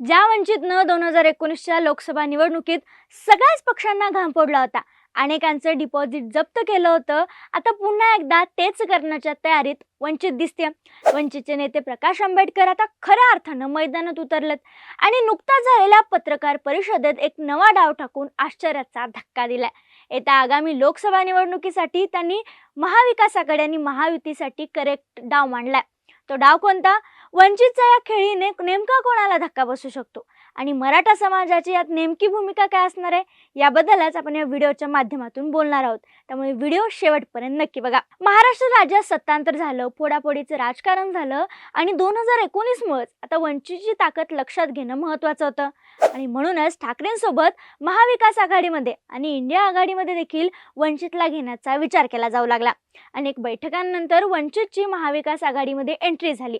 ज्या वंचितनं दोन हजार एकोणीसच्या लोकसभा निवडणुकीत सगळ्याच पक्षांना घाम फोडला होता. अनेकांचं डिपॉझिट जप्त केलं होतं. आता पुन्हा एकदा तेच करण्याच्या तयारीत वंचित दिसते वंचितचे नेते प्रकाश आंबेडकर आता खऱ्या अर्थानं मैदानात उतरलेत आणि नुकताच झालेल्या पत्रकार परिषदेत एक नवा डाव टाकून आश्चर्याचा धक्का दिलाय. येत्या आगामी लोकसभा निवडणुकीसाठी त्यांनी महाविकास आघाडी आणि महायुतीसाठी करेक्ट डाव मांडलाय. तो डाव कोणता? वंचितचा या खेळीने नेमका कोणाला धक्का बसू शकतो? आणि मराठा समाजाची यात नेमकी भूमिका काय असणार आहे? याबद्दलच आपण या व्हिडिओच्या माध्यमातून बोलणार आहोत. त्यामुळे व्हिडिओ शेवटपर्यंत नक्की बघा. महाराष्ट्र राज्यात सत्तांतर झालं फोडाफोडीचं राजकारण झालं आणि दोन हजार एकोणीसमुळेच आता वंचितची ताकद लक्षात घेणं महत्त्वाचं होतं. आणि म्हणूनच ठाकरेंसोबत महाविकास आघाडीमध्ये आणि इंडिया आघाडीमध्ये देखील वंचितला घेण्याचा विचार केला जाऊ लागला. अनेक बैठकांनंतर वंचितची महाविकास आघाडीमध्ये एंट्री झाली.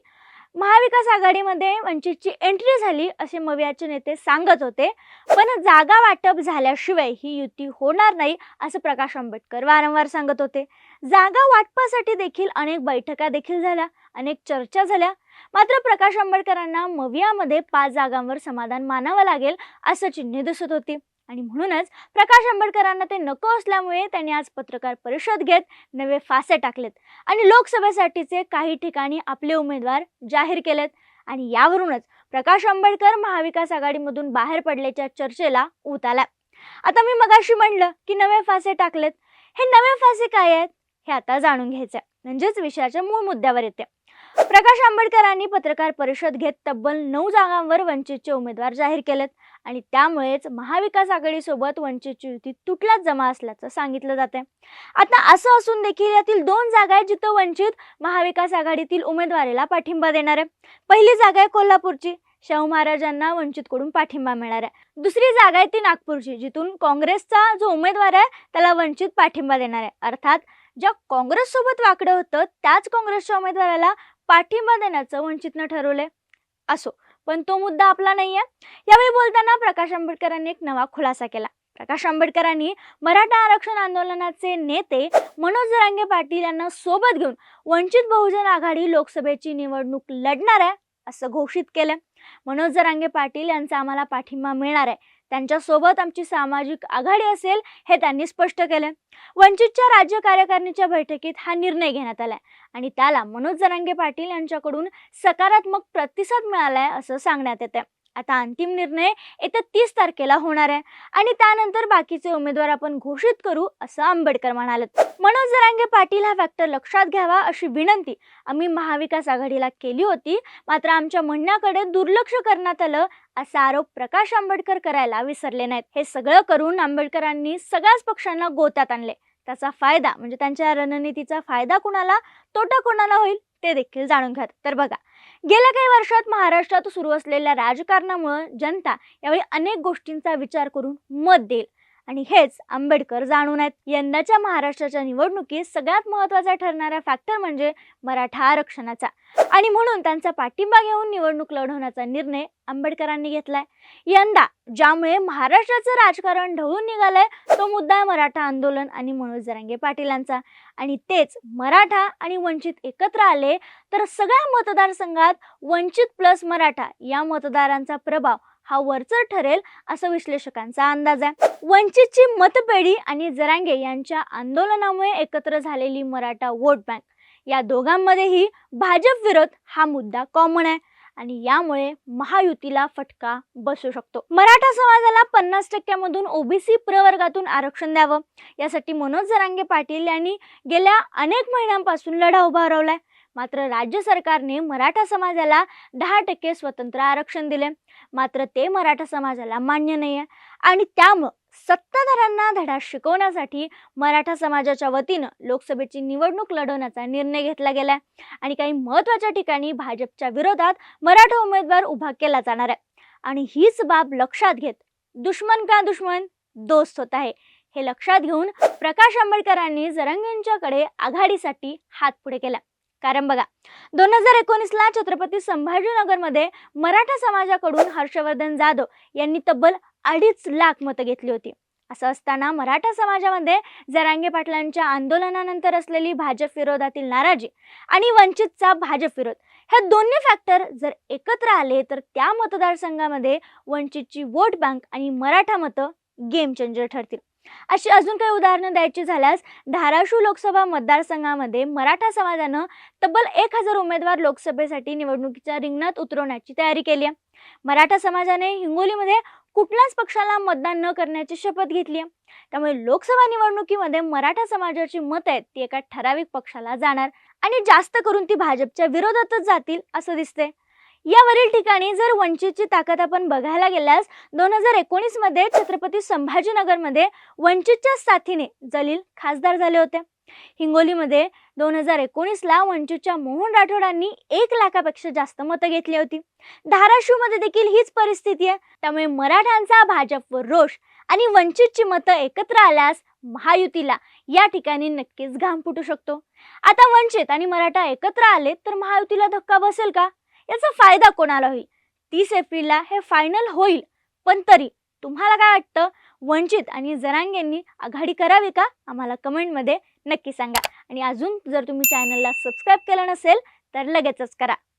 महाविकास आघाडीमध्ये वंचितची एंट्री झाली असे मवियाचे नेते सांगत होते. पण जागा वाटप झाल्याशिवाय ही युती होणार नाही असं प्रकाश आंबेडकर वारंवार सांगत होते. जागा वाटपासाठी देखील अनेक बैठका देखील झाल्या अनेक चर्चा झाल्या. मात्र प्रकाश आंबेडकरांना मवियामध्ये पाच जागांवर समाधान मानावं लागेल असं चिन्हे दिसत होती. आणि म्हणूनच प्रकाश आंबेडकरांना ते नको असल्यामुळे त्यांनी आज पत्रकार परिषद घेत नवे फासे टाकलेत आणि लोकसभेसाठीचे काही ठिकाणी आपले उमेदवार जाहीर केलेत. आणि यावरूनच प्रकाश आंबेडकर महाविकास आघाडीमधून बाहेर पडल्याच्या चर्चेला ऊत आला आता मी मगाशी म्हणलं की नवे फासे टाकलेत. हे नवे फासे काय आहेत? हे आता जाणून घ्यायचं आहे. म्हणजेच विषयाच्या मूळ मुद्द्यावर येते. प्रकाश आंबेडकरांनी पत्रकार परिषद घेत तब्बल नऊ जागांवर वंचितचे उमेदवार जाहीर केलेत. आणि त्यामुळेच महाविकास आघाडीसोबत वंचितची युती तुटल्याच जमा असल्याचं सांगितलं जाते आता असं असून देखील यातील दोन जागा आहेत जिथं वंचित महाविकास आघाडीतील उमेदवारीला पाठिंबा देणार. आहे पहिली जागा आहे कोल्हापूरची. शाहू महाराजांना वंचितकडून पाठिंबा मिळणार आहे दुसरी जागा आहे ती नागपूरची जिथून काँग्रेसचा जो उमेदवार आहे त्याला वंचित पाठिंबा देणार. आहे अर्थात ज्या काँग्रेससोबत वाकडं होतं त्याच काँग्रेसच्या उमेदवाराला पाठिंबा देण्याचं वंचितनं ठरवलंय. असो पण तो मुद्दा आपला नाही आहे यावेळी बोलताना प्रकाश आंबेडकरांनी एक नवा खुलासा केला. प्रकाश आंबेडकरांनी मराठा आरक्षण आंदोलनाचे नेते मनोज जरांगे पाटील यांना सोबत घेऊन वंचित बहुजन आघाडी लोकसभेची निवडणूक लढणार आहे असं घोषित केलं मनोज जरांगे पाटील यांचा आम्हाला पाठिंबा मिळणार आहे. त्यांच्यासोबत आमची सामाजिक आघाडी असेल हे त्यांनी स्पष्ट केलं वंचितच्या राज्य कार्यकारिणीच्या बैठकीत हा निर्णय घेण्यात आलाय आणि त्याला मनोज जरांगे पाटील यांच्याकडून सकारात्मक प्रतिसाद मिळालाय असं सांगण्यात येतं आता अंतिम निर्णय येत्या तीस तारखेला होणार आहे. आणि त्यानंतर बाकीचे उमेदवार आपण घोषित करू असं आंबेडकर म्हणाले मनोज जरांगे पाटील हा फॅक्टर लक्षात घ्यावा अशी विनंती आम्ही महाविकास आघाडीला केली होती. मात्र आमच्या म्हणण्याकडे दुर्लक्ष करण्यात आलं असा आरोप प्रकाश आंबेडकर करायला विसरले नाहीत. हे सगळं करून आंबेडकरांनी सगळ्याच पक्षांना गोत्यात आणले. त्याचा फायदा म्हणजे त्यांच्या रणनीतीचा फायदा कुणाला तोटा कोणाला होईल ते देखील जाणून घ्या तर बघा गेल्या काही वर्षात महाराष्ट्रात सुरू असलेल्या राजकारणामुळं जनता यावेळी अनेक गोष्टींचा विचार करून मत देईल. आणि हेच आंबेडकर जाणून आहेत. यंदाच्या महाराष्ट्राच्या निवडणुकीत सगळ्यात महत्त्वाचा ठरणारा फॅक्टर म्हणजे मराठा आरक्षणाचा. आणि म्हणून त्यांचा पाठिंबा घेऊन निवडणूक लढवण्याचा निर्णय आंबेडकरांनी घेतलाय. यंदा ज्यामुळे महाराष्ट्राचं राजकारण ढवळून निघालंय तो मुद्दा आहे मराठा आंदोलन आणि मनोज जरांगे पाटीलांचा. आणि तेच मराठा आणि वंचित एकत्र आले तर सगळ्या मतदारसंघात वंचित प्लस मराठा या मतदारांचा प्रभाव हा वरचर ठरेल असं विश्लेषकांचा अंदाज आहे. वंचितची मतपेढी आणि जरांगे यांच्या आंदोलनामुळे एकत्र झालेली मराठा वोट बँक या दोघांमध्येही भाजप विरोध हा मुद्दा कॉमन आहे आणि यामुळे महायुतीला फटका बसू शकतो. मराठा समाजाला पन्नास टक्क्यामधून ओबीसी प्रवर्गातून आरक्षण द्यावं यासाठी मनोज जरांगे पाटील यांनी गेल्या अनेक महिन्यांपासून लढा उभारवलाय मात्र राज्य सरकारने मराठा समाजाला दहा टक्के स्वतंत्र आरक्षण दिले मात्र ते मराठा समाजाला मान्य नाही आहे आणि त्यामुळं सत्ताधाऱ्यांना धडा शिकवण्यासाठी मराठा समाजाच्या वतीनं लोकसभेची निवडणूक लढवण्याचा निर्णय घेतला गेलाय. आणि काही महत्त्वाच्या ठिकाणी भाजपच्या विरोधात मराठा उमेदवार उभा केला जाणार आहे. आणि हीच बाब लक्षात घेत दुश्मन का दुश्मन? दोस्त होत आहे. हे लक्षात घेऊन प्रकाश आंबेडकरांनी जरंगेंच्याकडे आघाडीसाठी हात पुढे केला. कारण बघा दोन हजार एकोणीसला छत्रपती संभाजीनगरमध्ये मराठा समाजाकडून हर्षवर्धन जाधव यांनी तब्बल अडीच लाख मतं घेतली होती. असं असताना मराठा समाजामध्ये जरांगे पाटलांच्या आंदोलनानंतर असलेली भाजप विरोधातील नाराजी आणि वंचितचा भाजप विरोध हे दोन्ही फॅक्टर जर एकत्र आले तर त्या मतदारसंघामध्ये वंचितची वोट बँक आणि मराठा मतं गेम चेंजर ठरतील. अशी अजून काही उदाहरणं द्यायची झाल्यास धाराशिव लोकसभा मतदारसंघामध्ये मराठा समाजानं तब्बल एक हजार उमेदवार लोकसभेसाठी निवडणुकीच्या रिंगणात उतरवण्याची तयारी केली आहे. मराठा समाजाने हिंगोलीमध्ये कुठल्याच पक्षाला मतदान न करण्याची शपथ घेतली आहे. त्यामुळे लोकसभा निवडणुकीमध्ये मराठा समाजाची मत आहेत ती एका ठराविक पक्षाला जाणार आणि जास्त करून ती भाजपच्या विरोधातच जातील असं दिसते यावरील ठिकाणी जर वंचितची ताकद आपण बघायला गेल्यास दोन हजार एकोणीसमध्ये छत्रपती संभाजीनगरमध्ये वंचितच्या साथीने जलील खासदार झाले होते. हिंगोलीमध्ये दोन हजार एकोणीसला वंचितच्या मोहन राठोडांनी एक लाखापेक्षा जास्त मतं घेतली होती. धाराशिवमध्ये देखील हीच परिस्थिती आहे. त्यामुळे मराठ्यांचा भाजपवर रोष आणि वंचितची मतं एकत्र आल्यास महायुतीला या ठिकाणी नक्कीच घाम फुटू शकतो. आता वंचित आणि मराठा एकत्र आले तर महायुतीला धक्का बसेल का? याचा फायदा कोणाला होईल? तीस एप्रिलला हे फायनल होईल. पण तरी तुम्हाला काय वाटतं? वंचित आणि जरांगेंनी आघाडी करावी का? आम्हाला कमेंटमध्ये नक्की सांगा. आणि अजून जर तुम्ही चॅनलला सबस्क्राईब केलं नसेल तर लगेचच करा.